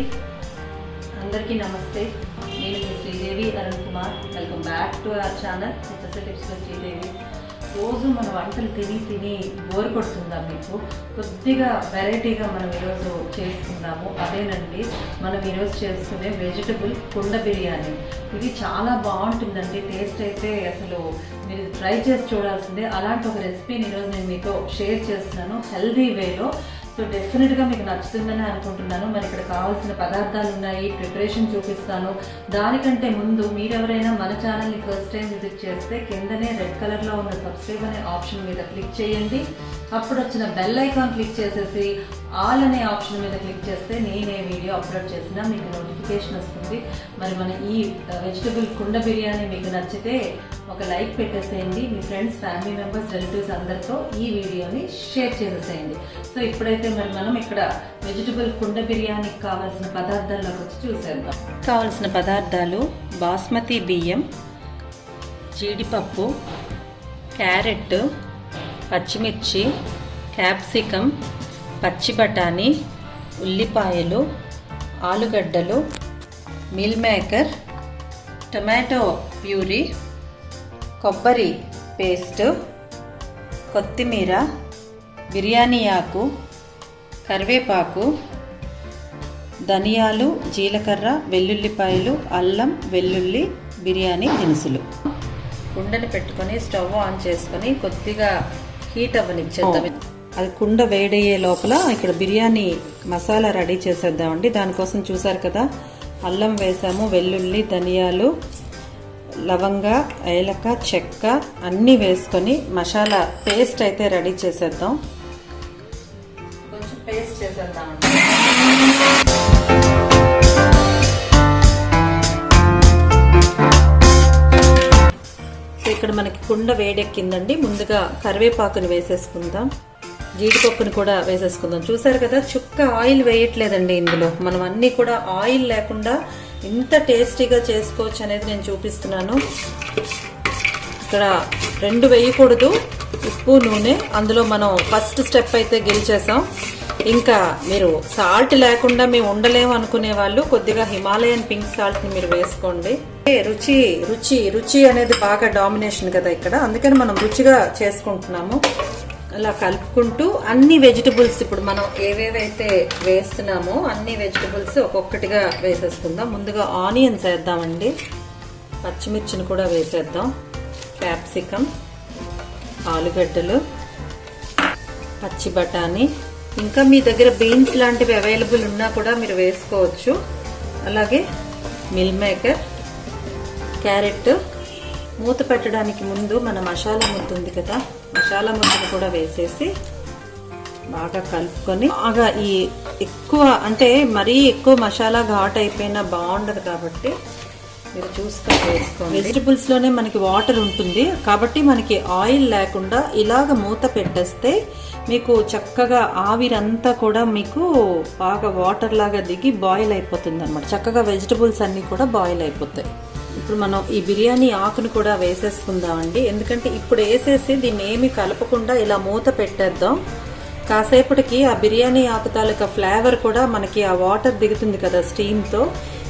అందరికీ నమస్తే. నేను మీ Sridevi Arun Kumar. Welcome back to our channel HSA Sridevi. రోజు మన వంటలు తిని తిని బోర్ కొడుతుందా మీకు? కొద్దిగా వెరైటీగా మనం ఈరోజు చేసుకున్నాము అదేనండి మనం ఈరోజు చేసుకునే వెజిటబుల్ కుండ బిర్యానీ. ఇది చాలా బాగుంటుందండి. టేస్ట్ అయితే అసలు మీరు ట్రై చేసి చూడాల్సిందే. అలాంటి ఒక రెసిపీని ఈరోజు నేను మీతో షేర్ చేస్తున్నాను. హెల్దీ వేలో సో డెఫినెట్గా మీకు నచ్చుతుందని అనుకుంటున్నాను. మరి ఇక్కడ కావాల్సిన పదార్థాలు ఉన్నాయి ప్రిపరేషన్ చూపిస్తాను. దానికంటే ముందు మీరెవరైనా మన ఛానల్ని ఫస్ట్ టైం విజిట్ చేస్తే కిందనే రెడ్ కలర్లో ఉన్న సబ్స్క్రైబ్ అనే ఆప్షన్ మీద క్లిక్ చేయండి. అప్పుడు వచ్చిన బెల్ ఐకాన్ క్లిక్ చేసేసి ఆల్ అనే ఆప్షన్ మీద క్లిక్ చేస్తే నేనే వీడియో అప్లోడ్ చేసినా మీకు నోటిఫికేషన్ వస్తుంది. మరి మన ఈ వెజిటబుల్ కుండ బిర్యానీ మీకు నచ్చితే ఒక లైక్ పెట్టేసేయండి. మీ ఫ్రెండ్స్ ఫ్యామిలీ మెంబర్స్ రిలేటివ్స్ అందరితో ఈ వీడియోని షేర్ చేసేసేయండి. సో ఇప్పుడైతే మరి మనం ఇక్కడ వెజిటబుల్ కుండ బిర్యానీకి కావాల్సిన పదార్థాల్లోకి వచ్చి చూసేద్దాం. కావాల్సిన పదార్థాలు బాస్మతి బియ్యం జీడిపప్పు క్యారెట్ పచ్చిమిర్చి క్యాప్సికం పచ్చి బఠానీ ఉల్లిపాయలు ఆలుగడ్డలు మిల్ మేకర్ టొమాటో ప్యూరీ కొబ్బరి పేస్ట్ కొత్తిమీర బిర్యానీ ఆకు కరివేపాకు ధనియాలు జీలకర్ర వెల్లుల్లిపాయలు అల్లం వెల్లుల్లి బిర్యానీ దినుసులు. కుండని పెట్టుకొని స్టవ్ ఆన్ చేసుకొని కొద్దిగా హీట్ అవ్వనిచ్చేద్దాం. అది కుండ వేడయ్యే లోపల ఇక్కడ బిర్యానీ మసాలా రెడీ చేసేద్దామండి. దానికోసం చూసారు కదా అల్లం వేసాము వెల్లుల్లి ధనియాలు లవంగ ఏలక చెక్క అన్నీ వేసుకొని మసాలా పేస్ట్ అయితే రెడీ చేసేద్దాం. కొంచెం పేస్ట్ చేసేద్దామండి. ఇక్కడ మనకి కుండ వేడెక్కిందండి. ముందుగా కరివేపాకుని వేసేసుకుందాం. జీడిపప్పుని కూడా వేసేసుకుందాం. చూసారు కదా చుక్క ఆయిల్ వేయట్లేదండి ఇందులో. మనం అన్నీ కూడా ఆయిల్ లేకుండా ఇంత టేస్టీగా చేసుకోవచ్చు అనేది నేను చూపిస్తున్నాను. ఇక్కడ రెండు వేయకూడదు ఉప్పు నూనె. అందులో మనం ఫస్ట్ స్టెప్ అయితే గెలిచేసాం. ఇంకా మీరు సాల్ట్ లేకుండా మేము ఉండలేము అనుకునే వాళ్ళు కొద్దిగా హిమాలయన్ పింక్ సాల్ట్ని మీరు వేసుకోండి. రుచి రుచి రుచి అనేది బాగా డామినేషన్ కదా ఇక్కడ. అందుకని మనం రుచిగా చేసుకుంటున్నాము. అలా కలుపుకుంటూ అన్ని వెజిటబుల్స్ ఇప్పుడు మనం ఏవేవైతే వేస్తున్నామో అన్ని వెజిటబుల్స్ ఒక్కొక్కటిగా వేసేసుకుందాం. ముందుగా ఆనియన్స్ వేద్దామండి పచ్చిమిర్చిని కూడా వేసేద్దాం. క్యాప్సికమ్ ఆలుగడ్డలు పచ్చి బఠానీ. ఇంకా మీ దగ్గర బీన్స్ లాంటివి అవైలబుల్ ఉన్నా కూడా మీరు వేసుకోవచ్చు. అలాగే మిల్ మేకర్ క్యారెట్. మూత పెట్టడానికి ముందు మన మసాలా ముద్ద ఉంది కదా మసాలా ముద్దలు కూడా వేసేసి బాగా కలుపుకొని బాగా ఈ ఎక్కువ అంటే మరీ ఎక్కువ మసాలా ఘాట్ అయిపోయినా బాగుండదు కాబట్టి మీరు చూసుకొని వేసుకోండి. వెజిటబుల్స్లోనే మనకి వాటర్ ఉంటుంది. కాబట్టి మనకి ఆయిల్ లేకుండా ఇలాగ మూత పెట్టేస్తే మీకు చక్కగా ఆవిరంతా కూడా మీకు బాగా వాటర్ లాగా దిగి బాయిల్ అయిపోతుంది అనమాట చక్కగా వెజిటబుల్స్ అన్నీ కూడా బాయిల్ అయిపోతాయి. ఇప్పుడు మనం ఈ బిర్యానీ ఆకును కూడా వేసేసుకుందామండి. ఎందుకంటే ఇప్పుడు వేసేసి దీన్ని ఏమి కలపకుండా ఇలా మూత పెట్టేద్దాం. కాసేపటికి ఆ బిర్యానీ ఆకు తాలూకా ఫ్లేవర్ కూడా మనకి ఆ వాటర్ దిగుతుంది కదా స్టీమ్తో.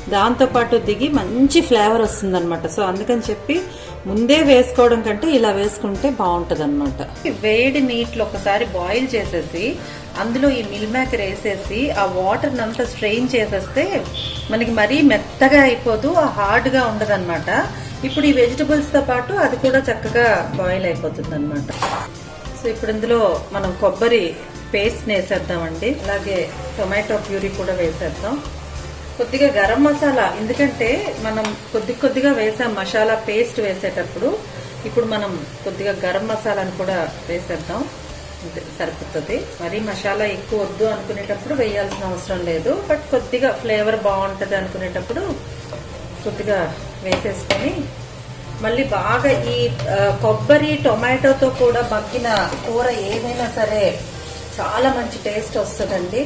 దాంతోపాటు దిగి మంచి ఫ్లేవర్ వస్తుందన్నమాట. సో అందుకని చెప్పి ముందే వేసుకోవడం కంటే ఇలా వేసుకుంటే బాగుంటుంది అనమాట వేడి నీటిలో ఒకసారి బాయిల్ చేసేసి అందులో ఈ మిల్ మేకర్ వేసేసి ఆ వాటర్ అంతా స్ట్రెయిన్ చేసేస్తే మనకి మరీ మెత్తగా అయిపోదు ఆ హార్డ్గా గా ఇప్పుడు ఈ వెజిటబుల్స్తో పాటు అది కూడా చక్కగా బాయిల్ అయిపోతుంది అనమాట సో ఇప్పుడు ఇందులో మనం కొబ్బరి పేస్ట్ వేసేద్దామండి అలాగే టొమాటో ప్యూరీ కూడా వేసేద్దాం. కొద్దిగా గరం మసాలా ఎందుకంటే మనం కొద్ది కొద్దిగా వేసాం మసాలా పేస్ట్ వేసేటప్పుడు ఇప్పుడు మనం కొద్దిగా గరం మసాలాను కూడా వేసేద్దాం. సరిపోతుంది. మరి మసాలా ఎక్కువ వద్దు అనుకునేటప్పుడు వేయాల్సిన అవసరం లేదు. బట్ కొద్దిగా ఫ్లేవర్ బాగుంటుంది అనుకునేటప్పుడు కొద్దిగా వేసేసుకొని మళ్ళీ బాగా ఈ కొబ్బరి టొమాటోతో కూడా మగ్గిన కూర ఏదైనా సరే చాలా మంచి టేస్ట్ వస్తుందండి.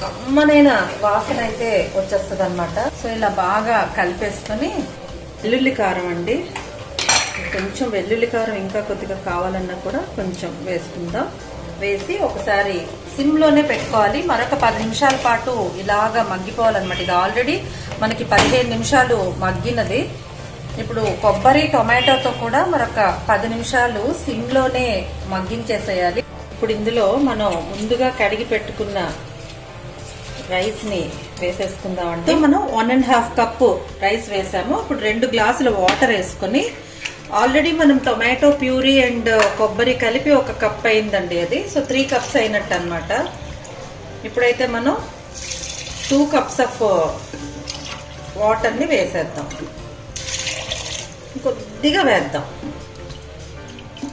కమ్మనైన వాసన అయితే వచ్చేస్తుంది అనమాట సో ఇలా బాగా కలిపేసుకొని వెల్లుల్లి కారం అండి. కొంచెం వెల్లుల్లి కారం ఇంకా కొద్దిగా కావాలన్నా కూడా కొంచెం వేసుకుందాం. వేసి ఒకసారి సిమ్లోనే పెట్టుకోవాలి. మరొక పది నిమిషాల పాటు ఇలాగా మగ్గిపోవాలన్నమాట. ఇది ఆల్రెడీ మనకి పదిహేను నిమిషాలు మగ్గినది. ఇప్పుడు కొబ్బరి టొమాటోతో కూడా మరొక పది నిమిషాలు సిమ్లోనే మగ్గించేసేయాలి. ఇప్పుడు ఇందులో మనం ముందుగా కడిగి పెట్టుకున్న రైస్ని వేసేసుకుందామంటే మనం one and half cup rice వేసాము. ఇప్పుడు రెండు గ్లాసుల వాటర్ వేసుకొని ఆల్రెడీ మనం టొమాటో ప్యూరీ అండ్ కొబ్బరి కలిపి ఒక కప్ అయిందండి అది. సో త్రీ కప్స్ అయినట్టు అనమాట ఇప్పుడైతే మనం టూ కప్స్ ఆఫ్ వాటర్ని వేసేద్దాం. కొద్దిగా వేద్దాం.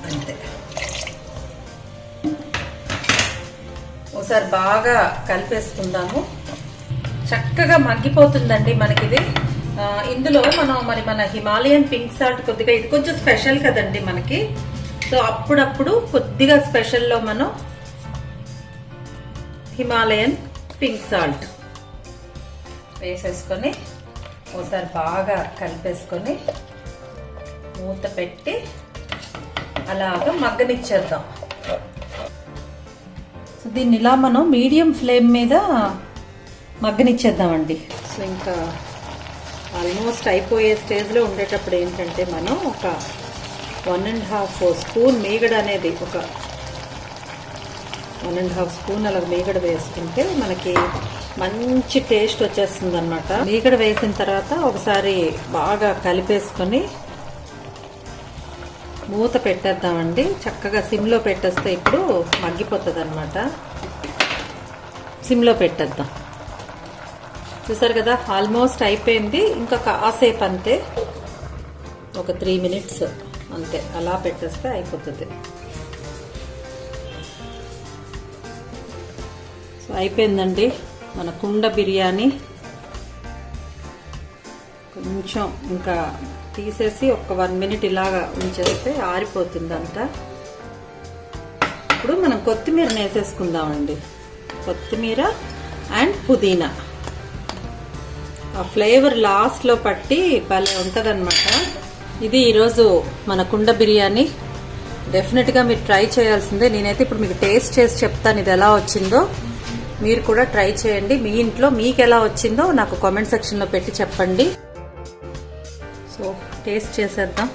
అంతే. ఒకసారి బాగా కలిపేసుకుందాము. చక్కగా మగ్గిపోతుందండి మనకిది. ఇందులో మనం మరి మన హిమాలయన్ పింక్ సాల్ట్ కొద్దిగా ఇది కొంచెం స్పెషల్ కదండి మనకి. సో అప్పుడప్పుడు కొద్దిగా స్పెషల్లో మనం హిమాలయన్ పింక్ సాల్ట్ వేసేసుకొని ఒకసారి బాగా కలిపేసుకొని మూత పెట్టి అలాగా మగ్గనిచ్చేద్దాం. సో దీన్ని ఇలా మనం మీడియం ఫ్లేమ్ మీద మగ్గనిచ్చేద్దామండి. సో ఇంకా ఆల్మోస్ట్ అయిపోయే స్టేజ్లో ఉండేటప్పుడు ఏంటంటే మనం ఒక వన్ అండ్ హాఫ్ స్పూన్ మీగడ అనేది ఒక వన్ అండ్ హాఫ్ స్పూన్ అలా మీగడ వేసుకుంటే మనకి మంచి టేస్ట్ వచ్చేస్తుంది అనమాట మీగడ వేసిన తర్వాత ఒకసారి బాగా కలిపేసుకొని మూత పెట్టేద్దామండి. చక్కగా సిమ్లో పెట్టేస్తే ఇప్పుడు మగ్గిపోతుంది అనమాట సిమ్లో పెట్టేద్దాం. చూసారు కదా ఆల్మోస్ట్ అయిపోయింది. ఇంకా కాసేపు అంతే. ఒక త్రీ మినిట్స్ అంతే. అలా పెట్టేస్తే అయిపోతుంది. సో అయిపోయిందండి మన కుండ బిర్యానీ. కొంచెం ఇంకా తీసేసి ఒక వన్ మినిట్ ఇలాగా ఉంచేస్తే ఆరిపోతుందంతా ఇప్పుడు మనం కొత్తిమీర వేసేసుకుందామండి కొత్తిమీర అండ్ పుదీనా. ఆ ఫ్లేవర్ లాస్ట్లో పట్టి భలే ఉంటుందన్నమాట. ఇది ఈరోజు మన కుండ బిర్యానీ. డెఫినెట్గా మీరు ట్రై చేయాల్సిందే. నేనైతే ఇప్పుడు మీకు టేస్ట్ చేసి చెప్తాను ఇది ఎలా వచ్చిందో. మీరు కూడా ట్రై చేయండి. మీ ఇంట్లో మీకు ఎలా వచ్చిందో నాకు కామెంట్ సెక్షన్లో పెట్టి చెప్పండి. సో టేస్ట్ చేసేద్దాం.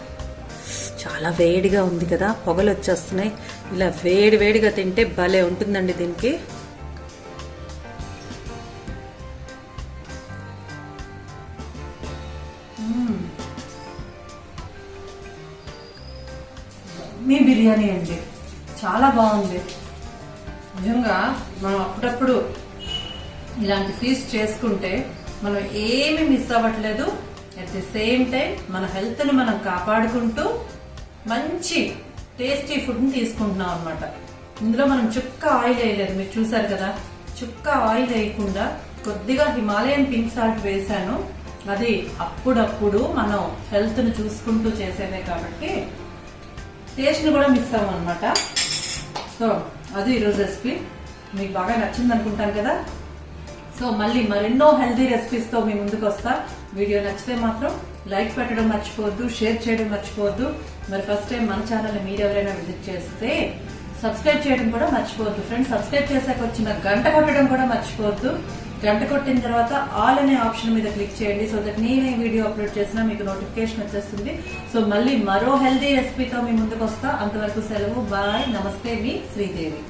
చాలా వేడిగా ఉంది కదా పొగలు వచ్చేస్తున్నాయి. ఇలా వేడి వేడిగా తింటే భలే ఉంటుందండి దీనికి. మీ బిర్యానీ అండి. చాలా బాగుంది. నిజంగా మనం అప్పుడప్పుడు ఇలాంటి ఫీస్ట్ చేసుకుంటే మనం ఏమి మిస్ అవ్వట్లేదు. అట్ ది సేమ్ టైం మన హెల్త్ని మనం కాపాడుకుంటూ మంచి టేస్టీ ఫుడ్ని తీసుకుంటున్నాం అనమాట ఇందులో మనం చుక్క ఆయిల్ వేయలేదు. మీరు చూసారు కదా చుక్క ఆయిల్ వేయకుండా కొద్దిగా హిమాలయన్ పింక్ సాల్ట్ వేసాను అది అప్పుడప్పుడు మనం హెల్త్ని చూసుకుంటూ చేసేదే కాబట్టి టేస్ట్ని కూడా మిస్ అవ్వమన్నమాట సో అది ఈరోజు రెసిపీ మీకు బాగా నచ్చింది అనుకుంటాను కదా. సో మళ్ళీ మరెన్నో హెల్దీ రెసిపీస్తో మీ ముందుకు వస్తా. వీడియో నచ్చితే మాత్రం లైక్ పెట్టడం మర్చిపోవద్దు షేర్ చేయడం మర్చిపోవద్దు. మరి ఫస్ట్ టైం మన ఛానల్ మీరు ఎవరైనా విజిట్ చేస్తే సబ్స్క్రైబ్ చేయడం కూడా మర్చిపోవద్దు. ఫ్రెండ్స్ సబ్స్క్రైబ్ చేశాక వచ్చిన గంట కొట్టడం కూడా మర్చిపోవద్దు. గంట కొట్టిన తర్వాత ఆల్ అనే ఆప్షన్ మీద క్లిక్ చేయండి. సో దట్ నేనే వీడియో అప్లోడ్ చేసినా మీకు నోటిఫికేషన్ వచ్చేస్తుంది. సో మళ్ళీ మరో హెల్దీ రెసిపీతో మీ ముందుకు వస్తా. అంతవరకు సెలవు. బాయ్ నమస్తే మీ శ్రీదేవి.